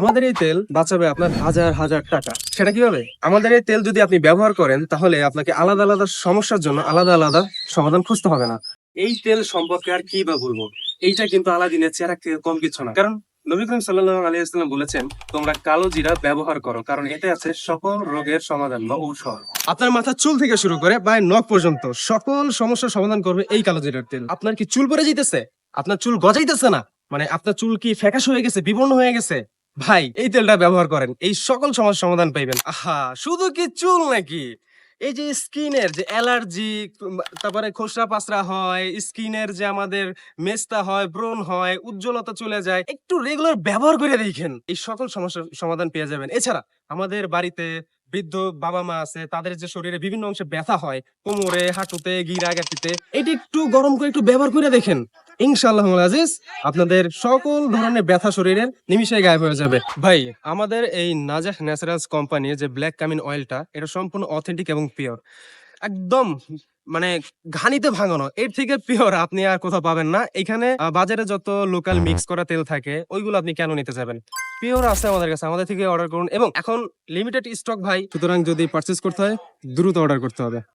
আমাদের এই তেল বাঁচাবে আপনার হাজার হাজার টাকা। সেটা কীভাবে? আমাদের এই তেল যদি আপনি ব্যবহার করেন, তাহলে আপনাকে আলাদা আলাদা সমস্যার জন্য আলাদা আলাদা সমাধান খুঁজতে হবে না। এই তেল সম্পর্কে আর কি বা বলব? এইটা কিন্তু আলাদিনের চেহারা কম কিছু না। কারণ নবী করিম সাল্লাহ আলিয়াল্লাম বলেছেন, তোমরা কালো জিরা ব্যবহার করো, কারণ এতে আছে সকল রোগের সমাধান বা ঔষধ। আপনার মাথা চুল থেকে শুরু করে বা নখ পর্যন্ত সকল সমস্যার সমাধান করবে এই কালো জিরার তেল। আপনার কি চুল পরে যেতেছে আপনার চুল গজাইতেছে না? মানে আপনার চুল কি ফ্যাকাশ হয়ে গেছে, বিবর্ণ হয়ে গেছে? ভাই, এই তেলটা ব্যবহার করেন। এই সকল সমস্যার সমাধান পাইবেন। আহা, শুধু কি চুল নাকি? এই যে স্কিনের যে অ্যালার্জি তারপরে খোসরা পাসরা হয়, স্কিনের যে আমাদের মেস্তা হয়, ব্রণ হয়, উজ্জ্বলতা চলে যায়, একটু রেগুলার ব্যবহার করে দেখেন। এই সকল সমস্যার সমাধান পেয়ে যাবেন। এছাড়া আমাদের বাড়িতে বৃদ্ধ বাবা মা আছে, তাদের যে শরীরে বিভিন্ন অংশে ব্যথা হয়, কোমরে, হাঁটুতে গিরা গাঁটিতে এটি একটু গরম করে একটু ব্যবহার করে দেখেন। আজিজ, আপনাদের সকল ধরনের ব্যথা শরীরের নিমিশে গায়েব হয়ে যাবে। ভাই, আমাদের এই নাজাহ ন্যাচারালস যে ব্ল্যাক কামিন অয়েলটা, এটা সম্পূর্ণ অথেন্টিক এবং পিওর একদম মানে ঘানিতে ভাঙানো, এর থেকে পিওর আপনি আর কোথাও পাবেন না। এখানে বাজারে যত লোকাল মিক্স করা তেল থাকে, ওইগুলো আপনি কেন নিতে যাবেন? পিওর আছে আমাদের কাছে, আমাদের থেকে অর্ডার করুন। এবং এখন লিমিটেড স্টক ভাই। সুতরাং যদি পারচেস করতে হয়, দ্রুত অর্ডার করতে হবে।